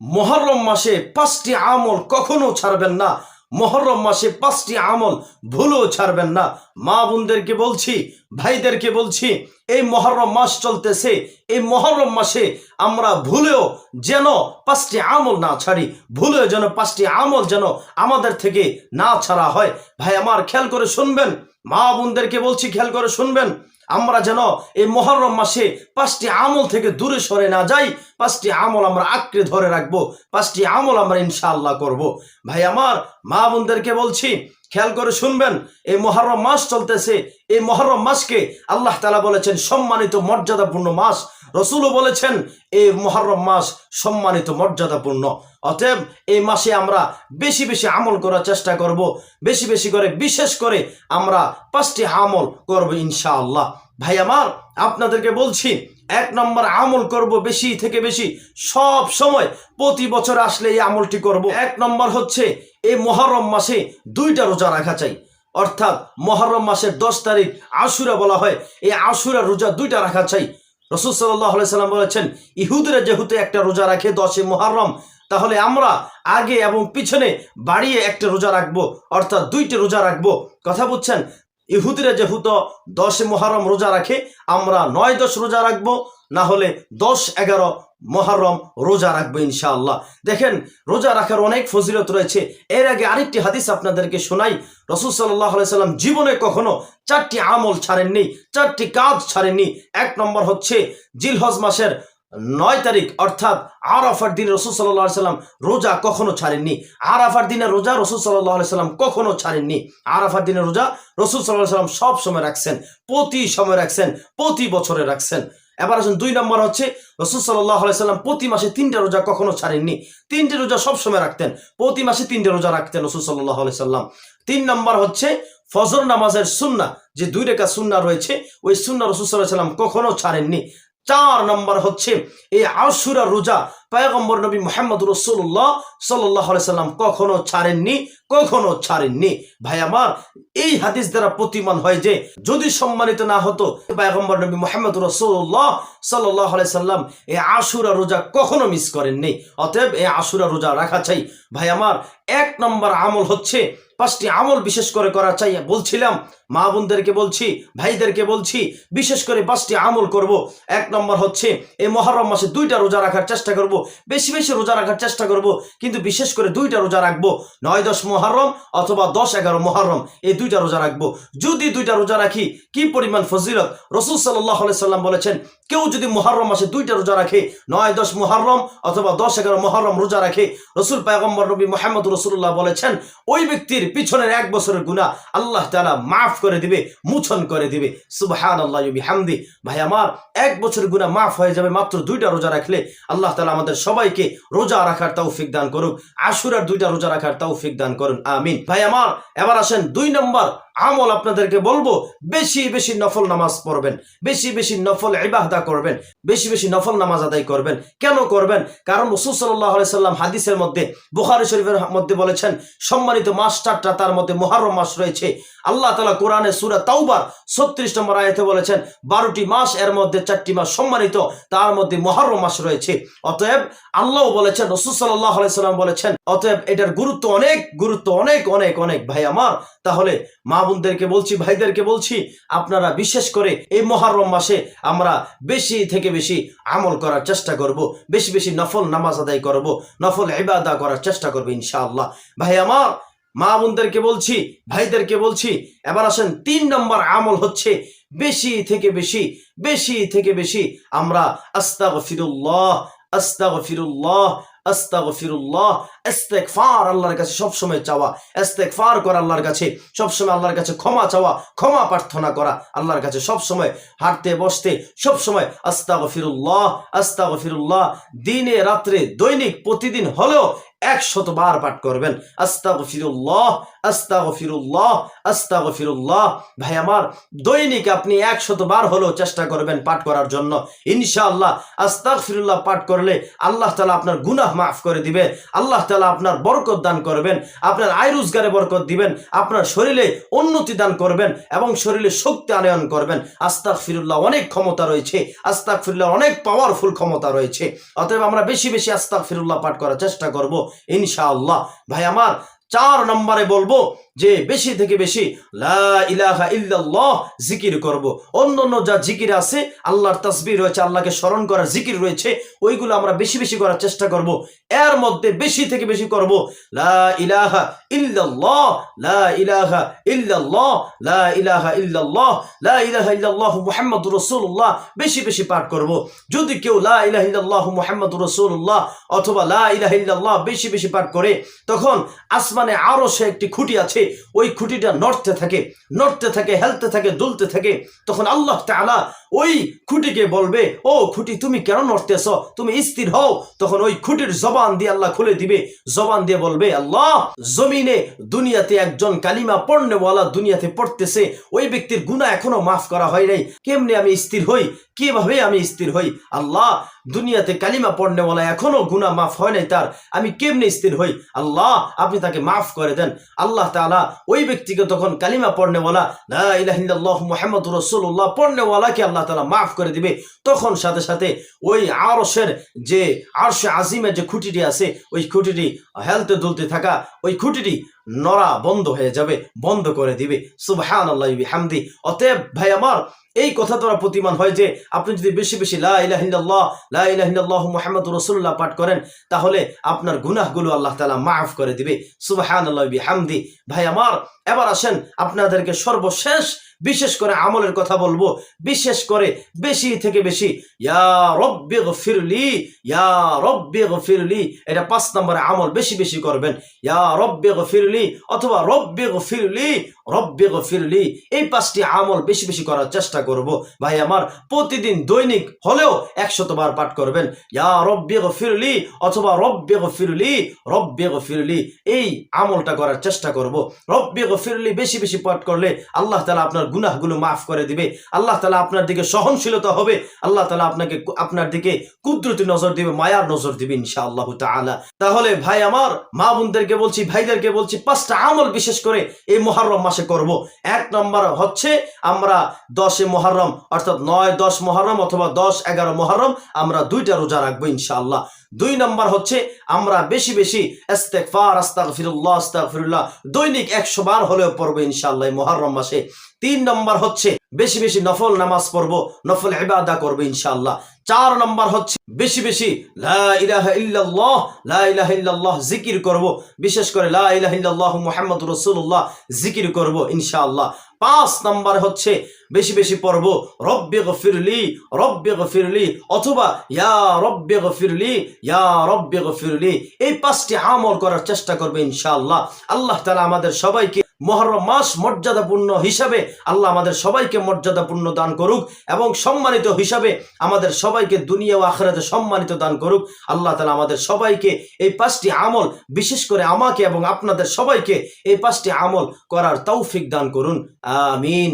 মহরম মাসে পাঁচটি আমল কখনো ছাড়বেন না। মহরম মাসে পাঁচটি আমল ভুলেও ছাড়বেন না। মা বোনদেরকে বলছি, ভাইদেরকে বলছি, এই মহরম মাস চলতেছে, এই মহরম মাসে আমরা ভুলেও যেন পাঁচটি আমল না ছাড়ি, ভুলেও যেন পাঁচটি আমল যেন আমাদের থেকে না ছাড়া হয়। ভাই, আমার খেয়াল করে শুনবেন। মা বোনদেরকে বলছি, খেয়াল করে শুনবেন। আমরা যেন এই মহরম মাসে পাঁচটি আমল থেকে দূরে সরে না যাই, পাঁচটি আমল আমরা আঁকড়ে ধরে রাখব, পাঁচটি আমল আমরা ইনশাআল্লাহ করব। ভাই আমার মা বোনদেরকে বলছি, খেয়াল করে শুনবেন, এই মহরম মাস চলতেছে, এই মহরম মাসকে আল্লাহ তালা বলেছেন সম্মানিত মর্যাদাপূর্ণ মাস রসুলও বলেছেন এই মহরম মাস সম্মানিত মর্যাদাপূর্ণ। অতএব এই মাসে আমরা বেশি বেশি আমল করার চেষ্টা করব, বেশি বেশি করে, বিশেষ করে আমরা পাঁচটি আমল করব ইনশাআল্লাহ। ভাই আমার, আপনাদেরকে বলছি, এক নম্বর আমল করব বেশি থেকে বেশি, সব সময় প্রতি বছর আসলে এই আমলটি করব। এক নম্বর হচ্ছে, এই মহরম মাসে দুইটা রোজা রাখা চাই। অর্থাৎ মহরম মাসের দশ তারিখ আশুরা বলা হয়, এই আশুরা রোজা দুইটা রাখা চাই। রসুল সাল্লাহ সাল্লাম বলেছেন, ইহুদরা যেহেতু একটা রোজা রাখে দশে মোহারম তাহলে আমরা আগে এবং পিছনে বাড়িয়ে একটা রোজা রাখব, অর্থাৎ দুইটি রোজা রাখব। কথা বুঝছেন? ইহুদিরা যেহেতু দশে মোহারম রোজা রাখে, আমরা নয় দশ রোজা রাখব, না হলে দশ এগারো মহরম রোজা রাখব ইনশাআল্লাহ। দেখেন, রোজা রাখার অনেক ফজিলত রয়েছে। এর আগে আরেকটি হাদিস আপনাদেরকে শোনাই। রসুল সাল্লাহ সাল্লাম জীবনে কখনো চারটি আমল ছাড়েননি, চারটি কাজ ছাড়েননি। এক নম্বর হচ্ছে জিলহজ মাসের নয় তারিখ, অর্থাৎ আরাফার দিন রসুল সাল্লাহ সাল্লাম রোজা কখনো ছাড়েননি। আরাফার দিনে রোজা রসুল সাল্লাহ সাল্লাম কখনো ছাড়েননি। আরাফার দিনে রোজা রসুল সাল্লাহ সাল্লাম সব সময় রাখছেন, প্রতি সময় রাখছেন, প্রতি বছরে রাখছেন। এবার আসুন দুই নম্বর হচ্ছে, রসুল সাল্লাহ সাল্লাম প্রতি মাসে তিনটা রোজা কখনো ছাড়েননি। তিনটে রোজা সব সময় রাখতেন। প্রতি মাসে তিনটে রোজা রাখতেন রসুল সাল্লাহ সাল্লাম। তিন নম্বর হচ্ছে, ফজর নামাজের সুন্না, যে দুই রেখা সুন্না রয়েছে, ওই সুন্না রসুল সাল্লাহ সাল্লাম কখনো ছাড়েননি। চার নম্বর হচ্ছে, এই আশুরা রোজা পয়গম্বর নবী মোহাম্মদ রসুল্লাহ সাল্লাহ সাল্লাম কখনো ছাড়েননি কখনো ছাড়েননি। ভাই আমার, এই হাদিস দ্বারা প্রতিমান হয় যে, যদি সম্মানিত না হতো, পয়গম্বর নবী মোহাম্মদ রসুল্লাহ সাল্লাহ সাল্লাম এই আশুরা রোজা কখনো মিস করেননি। অতএব এই আশুরা রোজা রাখা চাই। ভাই আমার, এক নম্বর আমল হচ্ছে, পাঁচটি আমল বিশেষ করে করা চাই। বলছিলাম, মা বোনদেরকে বলছি, ভাইদেরকে বলছি, বিশেষ করে পাঁচটি আমল করব। এক নম্বর হচ্ছে এই মহরম মাসে দুইটা রোজা রাখার চেষ্টা করব। বেশি বেশি রোজা রাখার চেষ্টা করব, কিন্তু বিশেষ করে দুইটা রোজা রাখব। নয় দশ মহরম অথবা দশ এগারো মহরম এই দুইটা রোজা রাখব। যদি দুইটা রোজা রাখি, কি পরিমাণ ফজিলত? রসুল সাল্লাহ সাল্লাম বলেছেন, কেউ যদি মহরম মাসে দুইটা রোজা রাখে, নয় দশ মহরম অথবা দশ এগারো মহরম রোজা রাখে, রসুল পায়গম্বর নবী মোহাম্মদ রসুল্লাহ বলেছেন, ওই ব্যক্তির পিছনের এক বছরের গুণা আল্লাহ তালা মাফ করে দিবে, মুছন করে দিবে। সুবহান আল্লাহ হামদি ভাই আমার, এক বছর গুণা মাফ হয়ে যাবে মাত্র দুইটা রোজা রাখলে আল্লাহ তালা আমাদের সবাইকে রোজা রাখার তৌফিক দান করুক। আশুরার দুইটা রোজা রাখার তৌফিক দান করুন। আমিন। ভাই, আমার এবার আসেন দুই নম্বর আমল আপনাদেরকে বলব, বেশি বেশি নফল নামাজ পড়বেন, বেশি বেশি নফল ইবাহদা করবেন, বেশি বেশি নফল নামাজ আদায় করবেন। কেন করবেন? কারণ রসুল সাল্লাহ সাল্লাম হাদিসের মধ্যে, বুখারি শরীফের মধ্যে বলেছেন, সম্মানিত মাস চারটা তার মধ্যে মহারম মাস রয়েছে। আল্লাহ তালা কোরআনে সুরা তাওবার ছত্রিশ নম্বর আয়তে বলেছেন, বারোটি মাস এর মধ্যে চারটি মাস সম্মানিত, তার মধ্যে মহারম মাস রয়েছে। অতএব আল্লাহ বলেছেন, রসুল সাল্লাহ সাল্লাম বলেছেন, অতএব এটার গুরুত্ব অনেক গুরুত্ব অনেক অনেক অনেক। ভাই আমার, তাহলে মা বোনদেরকে বলছি, ভাইদেরকে বলছি, আপনারা বিশেষ করে এই মহারম মাসে আমরা বেশি থেকে বেশি আমল করার চেষ্টা করব, বেশি বেশি নফল নামাজ আদায় করব, নফল ইবাদা করার চেষ্টা করব ইনশাআল্লাহ। ভাই আমার, মা বোনদেরকে বলছি, ভাইদেরকে বলছি, এবার আসেন, তিন নম্বর আমল হচ্ছে বেশি থেকে বেশি বেশি থেকে বেশি আমরা আস্তাগ ফিরুল্লাহ আস্তাগ ফিরুল্লাহ আস্তাগফিরুল্লাহ, ইস্তেগফার আল্লাহর কাছে সব সময় চাওয়া, ইস্তেগফার করা আল্লাহর কাছে সব সময় আল্লাহর কাছে ক্ষমা চাওয়া, ক্ষমা প্রার্থনা করা আল্লাহর কাছে সব সময় হাঁটতে, বসতে সব সময় আস্তাগফিরুল্লাহ আস্তাগফিরুল্লাহ। দিনে, রাত্রে, দৈনিক, প্রতিদিন হলেও একশত বার পাঠ করবেন। আস্তাগফিরুল্লাহ আস্তাগফিরুল্লাহ আস্তাগফিরুল্লাহ। ভাই আমার, দৈনিক আপনি একশত বার হলেও চেষ্টা করবেন পাঠ করার জন্য। ইনশাআল্লাহ, আস্তাগফিরুল্লাহ পাঠ করলে আল্লাহ তাআলা আপনার গুনাহ মাফ করে দিবে। আল্লাহ তাআলা আপনার বরকত দান করবেন, আপনার আয় রোজগারে বরকত দিবেন, আপনার শরীরে উন্নতি দান করবেন এবং শরীরে শক্তি আনয়ন করবেন। আস্তাগফিরুল্লাহ অনেক ক্ষমতা রয়েছে, আস্তাগফিরুল্লাহ অনেক পাওয়ারফুল ক্ষমতা রয়েছে। অতএব আমরা বেশি বেশি আস্তাগফিরুল্লাহ পাঠ করার চেষ্টা করব, ইনশাআল্লাহ। ভাই আমার চার নম্বরে বলব যে বেশি থেকে বেশি জিকির করব। অন্য অন্য যা জিকির আছে, আল্লাহর তাসবিহ রয়েছে, আল্লাহকে স্মরণ করার জিকির রয়েছে, ওইগুলো আমরা বেশি বেশি করার চেষ্টা করব। এর মধ্যে বেশি থেকে বেশি করব লা ইলাহা বেশি বেশি পাঠ করব। যদি কেউ লা ইলাহা রাসূলুল্লাহ অথবা লা ইলাহা ইল্লাল্লাহ বেশি বেশি পাঠ করে, তখন আসমানে আরও সে একটি খুঁটি আছে। ওই খুঁটিটা নড়তে থাকে নড়তে থাকে, হেলতে থাকে, দুলতে থাকে। তখন আল্লাহ তাআলা ওই খুঁটিকে বলবে, ও খুঁটি, তুমি কেন নড়তেছ? তুমি স্থির হও। তখন ওই খুঁটির জবান দিয়ে আল্লাহ খুলে দিবে। জবান দিয়ে বলবে, আল্লাহ, জমিনে দুনিয়াতে একজন কালিমা পড়নেওয়ালা দুনিয়াতে পড়তেছে। ওই ব্যক্তির গুণা এখনও মাফ করা হয় নাই। কেমনে আমি স্থির হই? কীভাবে আমি স্থির হই? আল্লাহ দুনিয়াতে কালিমা পড়নেওয়ালা এখনও গুণা মাফ হয় নাই তার। আমি কেমনে স্থির হই? আল্লাহ, আপনি তাকে মাফ করে দেন। আল্লাহ তাআলা ওই ব্যক্তিকে তখন কালিমা পড়নেওয়ালা লা ইলাহা ইল্লাল্লাহু মুহাম্মাদুর রাসূলুল্লাহ পড়নেওয়ালাকে আল্লাহ তালা মাফ করে দিবে। তখন সাথে সাথে ওই আরশের যে আরশে আজিমের যে খুঁটিটি আছে, ওই খুঁটিটি হেলতে দুলতে থাকা, ওই খুঁটিটি নড়া বন্ধ হয়ে যাবে, বন্ধ করে দিবে। সুবাহি অতএব ভাই আমার, এই কথা দ্বারা প্রতিমান হয় যে, আপনি যদি বেশি বেশি লা ইলাহা ইল্লাল্লাহ, লা ইলাহা ইল্লাল্লাহ মুহাম্মাদুর পাঠ করেন, তাহলে আপনার গুনাহগুলো আল্লাহ তালা মাফ করে দিবে। সুবহানাল্লাহি হামদি ভাই আমার, এবার আসেন আপনাদেরকে সর্বশেষ বিশেষ করে আমলের কথা বলব, বিশেষ করে বেশি থেকে বেশি। এটা পাঁচ নম্বরে আমল বেশি বেশি করবেন। গফিরলি অথবা রব্বি রব্বি এই পাঁচটি আমল বেশি বেশি করার চেষ্টা করব। ভাই আমার, প্রতিদিন দৈনিক হলেও একশত বার পাঠ করবেন। ইয়া রব্বি গফিরলি অথবা রব্বি গফিরলি রব্বি গফিরলি, এই আমলটা করার চেষ্টা করব। রব্বি গফিরলি বেশি বেশি পাঠ করলে আল্লাহ তালা আপনার গুনাহগুলো মাফ করে দিবে। আল্লাহ তাআলা আপনার দিকে সহনশীলতা হবে। আল্লাহ তাআলা আপনাকে আপনার দিকে কুদরতি নজর দিবে, মায়ার নজর দিবে ইনশাআল্লাহ তাআলা। তাহলে ভাই আমার, মা বোনদেরকে বলছি, ভাইদেরকে বলছি, পাঁচটা আমল বিশেষ করে এই মহরম মাসে করব। এক নম্বর হচ্ছে আমরা দশে মহরম অর্থাৎ নয়, দশ মহরম অথবা দশ, এগারো মহরম আমরা দুইটা রোজা রাখব ইনশাআল্লাহ। দুই নম্বর হচ্ছে আমরা বেশি বেশি ইস্তেগফার, আস্তাগফিরুল্লাহ আস্তাগফিরুল্লাহ, দৈনিক একশো বার হলেও পড়ব ইনশাআল্লাহ মহরম মাসে। তিন নম্বর হচ্ছে বেশি বেশি নফল নামাজ পড়ব, নফল ইবাদা করব ইনশাআল্লাহ। চার নম্বর হচ্ছে বেশি বেশি জিকির করব। বিশেষ করে লা ইলাহা জিকির করব ইনশাআল্লাহ। পাঁচ নম্বর হচ্ছে বেশি বেশি পড়ব, রব্বে গফিরলি রব্বে গফিরলি, অথবা ইয়া রব্বে গফিরলি, ইয়া রব্বে গফিরলি। এই পাঁচটি আমল করার চেষ্টা করবে ইনশাআল্লাহ। আল্লাহ তাআলা আমাদের সবাইকে মহরম মাস মর্যাদাপূর্ণ হিসাবে আল্লাহ আমাদের সবাইকে মর্যাদাপূর্ণ দান করুক এবং সম্মানিত হিসাবে আমাদের সবাইকে দুনিয়া ও আখরাতে সম্মানিত দান করুক। আল্লাহ তালা আমাদের সবাইকে এই পাঁচটি আমল, বিশেষ করে আমাকে এবং আপনাদের সবাইকে এই পাঁচটি আমল করার তৌফিক দান করুন। আমিন।